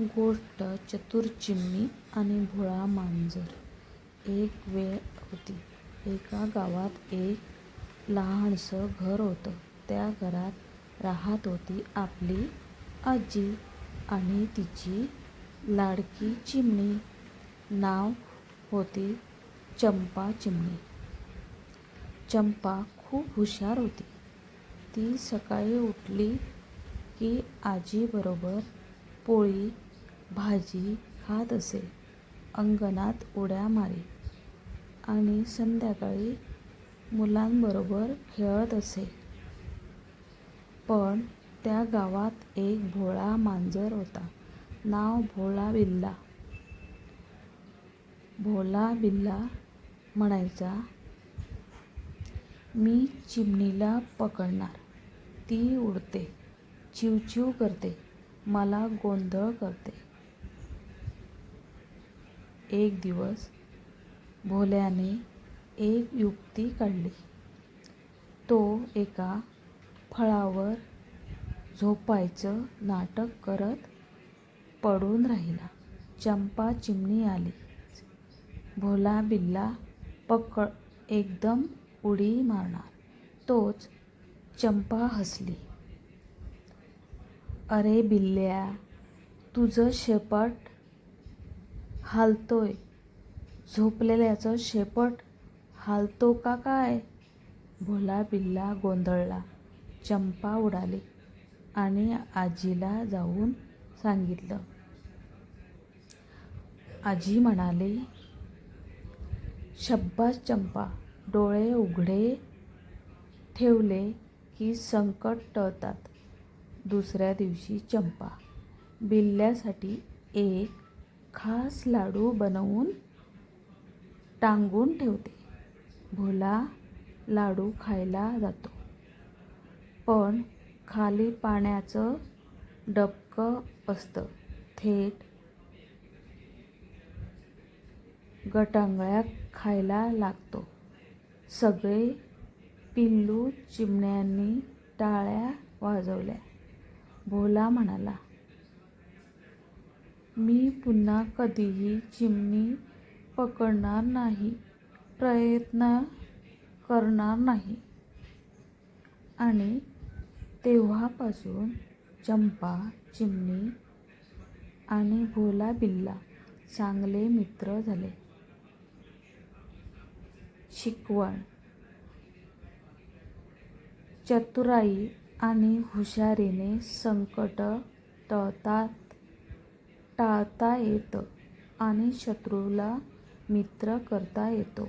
गोष्ट चतुर चिमणी आणि भोळा मांजर एक वेळ होती एका गावात एक लहानसं घर होतं. त्या घरात राहत होती आपली आजी आणि तिची लाडकी चिमणी. नाव होती चंपा चिमणी. चंपा खूप हुशार होती. ती सकाळी उठली की आजीबरोबर पोळी भाजी खात असे, अंगणात उड्या मारे आणि संध्याकाळी मुलांबरोबर खेळत असे. पण त्या गावात एक भोळा मांजर होता. नाव भोळा बिल्ला. भोला बिल्ला म्हणायचा, मी चिमणीला पकडणार, ती उडते, चिवचिव करते, मला गोंधळ करते. एक दिवस भोल्याने एक युक्ती काढली. तो एका फळावर झोपायचं नाटक करत पडून राहिला. चंपा चिमणी आली भोला बिल्ला पकड एकदम उडी मारणार तोच चंपा हसली. अरे बिल्ल्या, तुझं शेपट हालतोय झोपलेल्याचं शेपट हालतो का काय? भोला बिल्ला गोंधळला. चंपा उडाली आणि आजीला जाऊन सांगितलं. आजी म्हणाली, शब्बास चंपा, डोळे उघडे ठेवले की संकट टळतात. दुसऱ्या दिवशी चंपा बिल्ल्यासाठी एक खास लाडू बनवून टांगून ठेवते. भोला लाडू खायला जातो. पण खाली पाण्याचं डबकं असतं. थेट गटांगळ्या खायला लागतो. सगळे पिल्लू चिमण्यांनी टाळ्या वाजवल्या. भोला म्हणाला, मी पुन्हा कधीही चिमणी पकडणार नाही, प्रयत्न करणार नाही. आणि तेव्हापासून चंपा चिमणी आणि भोला बिल्ला चांगले मित्र झाले. शिकवण चतुराई आणि हुशारीने संकटं टाळता येतं आणि शत्रूला मित्र करता येतो.